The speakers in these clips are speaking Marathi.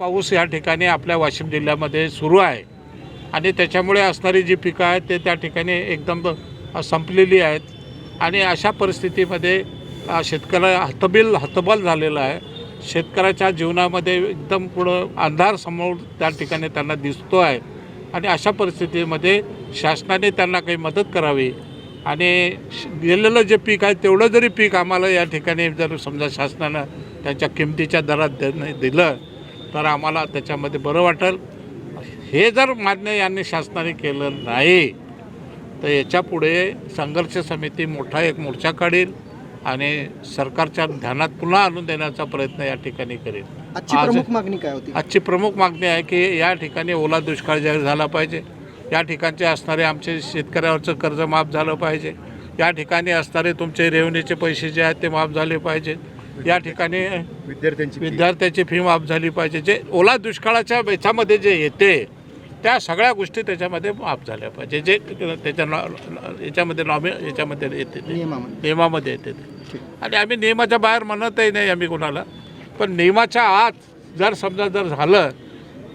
पाऊस या ठिकाणी आपल्या वाशिम जिल्ह्यामध्ये सुरू आहे. आणि त्याच्यामुळे असणारी जी पिकं आहेत ते त्या ठिकाणी एकदम संपलेली आहेत. आणि अशा परिस्थितीमध्ये शेतकऱ्या हतबिल हतबल झालेला आहे. शेतकऱ्याच्या जीवनामध्ये एकदम पुढं अंधार समोर त्या ठिकाणी त्यांना दिसतो आहे. आणि अशा परिस्थितीमध्ये शासनाने त्यांना काही मदत करावी. आणि श- गेलेलं जे पीक आहे तेवढं जरी पीक आम्हाला या ठिकाणी जर समजा शासनानं त्यांच्या किमतीच्या दरात दे दिलं तर आम्हाला त्याच्यामध्ये बरं वाटेल. हे जर मान्य यांनी शासनाने केलं नाही तर याच्यापुढे संघर्ष समिती मोठा एक मोर्चा काढेल आणि सरकारच्या ध्यानात पुन्हा आणून देण्याचा प्रयत्न या ठिकाणी करेल. आजची प्रमुख मागणी काय होती? आजची प्रमुख मागणी आहे की या ठिकाणी ओला दुष्काळ जाहीर झाला पाहिजे. या ठिकाणचे असणारे आमचे शेतकऱ्यावरचं कर्ज माफ झालं पाहिजे. या ठिकाणी असणारे तुमचे रेव्हन्यूचे पैसे जे आहेत ते माफ झाले पाहिजेत. या ठिकाणी विद्यार्थ्यांची. विद्यार्थ्याची फी माफ झाली पाहिजे. जे ओला दुष्काळाच्या याच्यामध्ये जे येते त्या सगळ्या गोष्टी त्याच्यामध्ये माफ झाल्या पाहिजे. जे त्याच्या नॉ- याच्यामध्ये नॉमि याच्यामध्ये येते. नियमामध्ये. येते ते. आणि आम्ही नियमाच्या बाहेर म्हणतही नाही आम्ही कोणाला. पण नियमाच्या आत जर समजा जर झालं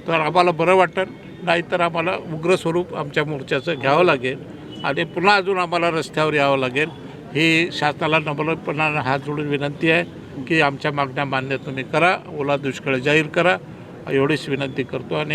तर आम्हाला बरं वाटेल नाहीतर आम्हाला उग्र स्वरूप आमच्या मोर्चाचं घ्यावं लागेल. आणि पुन्हा अजून आम्हाला रस्त्यावर यावं लागेल. ही शासनाला नम्रपणानं हात जोडून विनंती आहे. की आमच्या मागण्या मान्य तुम्ही करा. ओला दुष्काळ जाहीर करा. एवढीच विनंती करतो आणि